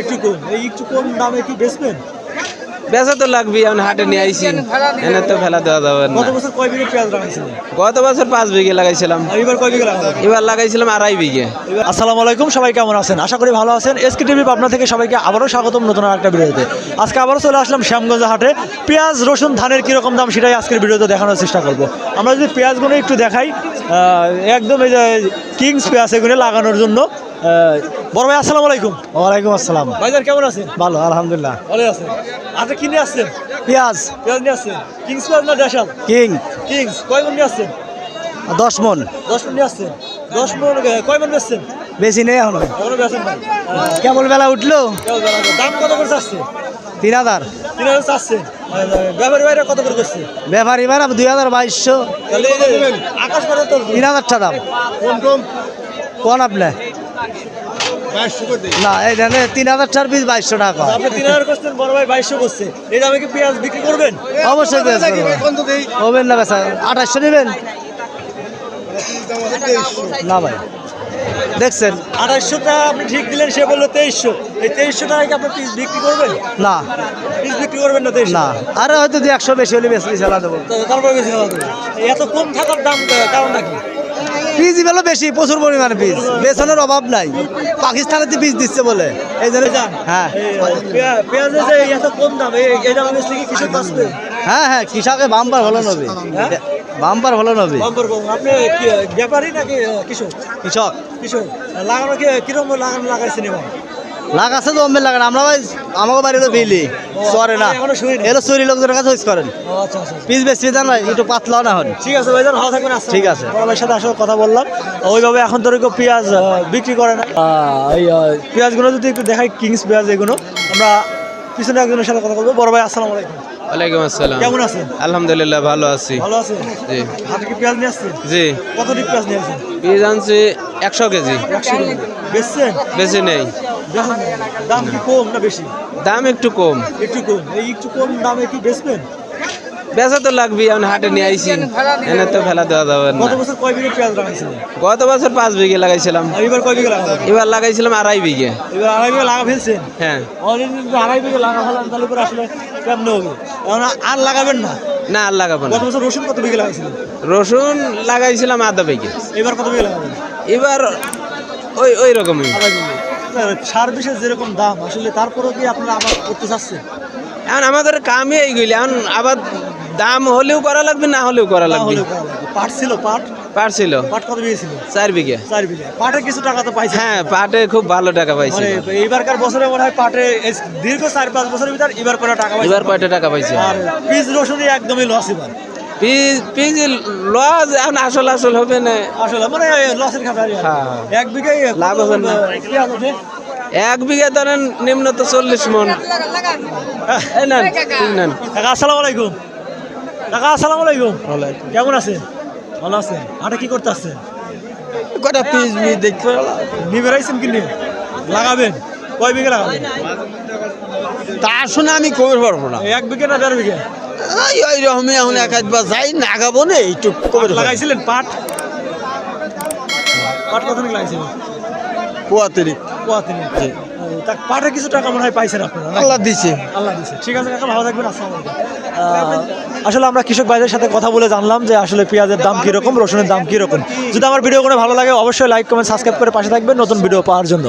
একটু কম এই একটু কম দামে কি বেচবেন? বেচা তো লাগবে আমি হাটে নিয়ে আইছি। এনে তো ফেলা দেওয়া যাবে না। গত বছর কয় বিঘে পেঁয়াজ লাগাইছিলেন? গত বছর পাঁচ বিঘে লাগাইছিলাম। এবার কয় বিঘে লাগাবেন এবার লাগাইছিলাম আড়াই বিঘে। আসসালামু আলাইকুম সবাই কেমন আছেন? আশা করি ভালো আছেন। এসকে টিভি পাবনা থেকে সবাইকে আবারও স্বাগতম নতুন একটা ভিডিওতে। আজকে আবারও চলে আসলাম শ্যামগঞ্জ হাটে। পেঁয়াজ রসুন ধানের কীরকম দাম সেটাই আজকের ভিডিওতে দেখানোর চেষ্টা করব। আমরা যদি পেঁয়াজগুলো একটু দেখাই একদম এই যে কিংস পেঁয়াজ এগুলো লাগানোর জন্য। বড় ভাই আসসালামু আলাইকুম। ওয়ালাইকুম আসসালাম। ভাইজান কেমন আছেন? ভালো আলহামদুলিল্লাহ। ভালো আছেন। আচ্ছা কিনে আসছেন? পেঁয়াজ। পেঁয়াজ নিয়ে আসছেন। কিংস পেঁয়াজ না দেশাল? কিং। কিংস। কয় মন নিয়ে আসছেন? দশ মন। দশ মন নিয়ে আসছেন। দশ মন কয় মন বেচছেন? বেশি নেই এখনও। এখনও বেচেন ভাই কেবল বেলা উঠল। দাম কত করে চাচ্ছে? তিন হাজার। তিন হাজার চাচ্ছে। ব্যাপারী ভাইরা কত করে করছে? ব্যাপারী মানে দুই হাজার বাইশশো। আকাশ তিন হাজার টাকা দাম কম কোন আপনি? না এই জানে তিন হাজার টাকার পিস বাইশশো টাকা। আপনি তিন হাজার করছেন বড় ভাই বাইশশো করছে। এই দামে কি পেঁয়াজ বিক্রি করবেন? অবশ্যই হবেন না বেচা আঠাশশো নেবেন? না ভাই। দেখছেন? আঠাশশো টাকা আপনি ঠিক দিলেন সে বলল তেইশশো। এই তেইশশো টাকা কি আপনি পিস বিক্রি করবেন? না। পিস বিক্রি করবেন না তেইশশো? না। আরে হয়তো একশো বেশি হলে বেশি চালা দেবো। তারপরে বেশি। এত কম থাকার দাম আহ, কারণটা কি? পিস বেলা বেশি প্রচুর পরিমাণে পিস বেসনের অভাব নাই। পাকিস্তানেতে পিস দিচ্ছে বলে। এই জন্য হ্যাঁ। হ্যাঁ হ্যাঁ কৃষকে বাম্পার ভালো নবী। হ্যাঁ? বাম্পার ভালো নবী। আপনি কি ব্যাপারী নাকি কৃষক? কৃষক। কৃষক। লাগানো কি কীরকম লাগানো লাগাইছেন এবার লাগ আছে তো অম্বের লাগান। আমরা ভাই আমাকে বাড়ি তো বিলি চরে না। এলো চুরি লোকজনের কাছে ইউজ করেন। আচ্ছা আচ্ছা আচ্ছা। পিস বেশি জান ভাই একটু পাতলা না হন। ঠিক আছে ভাইজান ভালো থাকবেন ঠিক আছে। বড় ভাইয়ের সাথে আসলে কথা বললাম। ওইভাবে এখন তো কেউ পেঁয়াজ বিক্রি করে না। এই পেঁয়াজগুলো যদি একটু দেখাই কিংস পেঁয়াজ এগুলো আমরা পিছনে একজনের সাথে কথা বলব। বড় ভাই আসসালামু আলাইকুম। ওয়ালাইকুম আসসালাম। কেমন আছেন? আলহামদুলিল্লাহ ভালো আছি। ভালো আছেন? জি। হাতে কি পেঁয়াজ নিয়ে আসছেন? জি। কতটি পেঁয়াজ নিয়ে আসছেন? পিস আনছি একশো কেজি। একশো কেজি। বেচছেন? বেশি নেই। দাম কি কম না বেশি? দাম একটু কম। একটু কম। এই একটু কম দামে কি বেচবেন? বেচা তো লাগবে আমি হাটে নিয়ে আইছি। এনে তো ফেলা দেওয়া যাবে গত না বছর কয় বিঘে পেঁয়াজ লাগাইছিলেন? গত বছর পাঁচ বিঘে লাগাইছিলাম। এবার কয় বিঘে এবার লাগাইছিলাম আড়াই বিঘে। এবার আড়াই বিঘে লাগা ফেলছেন? হ্যাঁ। অলরেডি আড়াই বিঘে লাগা ফেলেন তাহলে আসলে কেমন হবে? এখন আর লাগাবেন না? না আর লাগাবো না। গত বছর রসুন কত বিঘে লাগাইছিলেন? রসুন লাগাইছিলাম আধা বিঘে। এবার কত বিঘে লাগাবেন? এবার ওই ওই রকমই। বিঘে সার যেরকম দাম আসলে তারপরেও কি আপনারা আবার করতে চাচ্ছেন? এখন আমাদের কামই এইগুলি এখন আবার দাম হলেও করা লাগবে না হলেও করা লাগবে। তাহলে করা লাগবে। পাট ছিল পাট? কত বিঘে চার বিঘে। চার বিঘে। পাটে কিছু টাকা তো পাইছে হ্যাঁ পাটে খুব ভালো টাকা পাইছি। মানে এইবারকার বছরে মনে হয় পাটে এই দীর্ঘ চার পাঁচ বছরের ভিতর এবার করে টাকা পাইছে এবার কয়টা টাকা পাইছে? আর পিস রসুনই একদমই লস এবার। পিস লস এখন আসল আসল হবে না। আসলে মানে লসের। হ্যাঁ। এক বিঘে লাভ হবে না। এক বিঘে ধরেন নিম্ন তো চল্লিশ মন। কাকা আসসালামু আলাইকুম। কাকা আসসালামু আলাইকুম। কেমন আছেন ভালো আছেন হাটে কি করতে আসছেন কটা পিস মি দেখতে নিয়ে বেড়াইছেন কি লাগাবেন। কয় বিঘে লাগাবেন? তা শুনে আমি কবে পারব না। এক বিঘে না দেড় বিঘে? ওই ওই রকমই এখন এক আধবার যাই নাগাবো না এইটুক কবে লাগাইছিলেন পাট? পাট কত লাগাইছিলেন? পোয়াতেরি পোয়াতিনি তা পাটে কিছু টাকা মনে হয় পাইছেন আপনারা আল্লাহ দিছে। আল্লাহ দিছে। ঠিক আছে কাকা ভালো থাকবেন আসসালামু আসলে আমরা কৃষক ভাইদের সাথে কথা বলে জানলাম যে আসলে পেঁয়াজের দাম কীরকম রসুনের দাম কীরকম। যদি আমার ভিডিও করে ভালো লাগে অবশ্যই লাইক কমেন্ট সাবস্ক্রাইব করে পাশে থাকবেন নতুন ভিডিও পাওয়ার জন্য।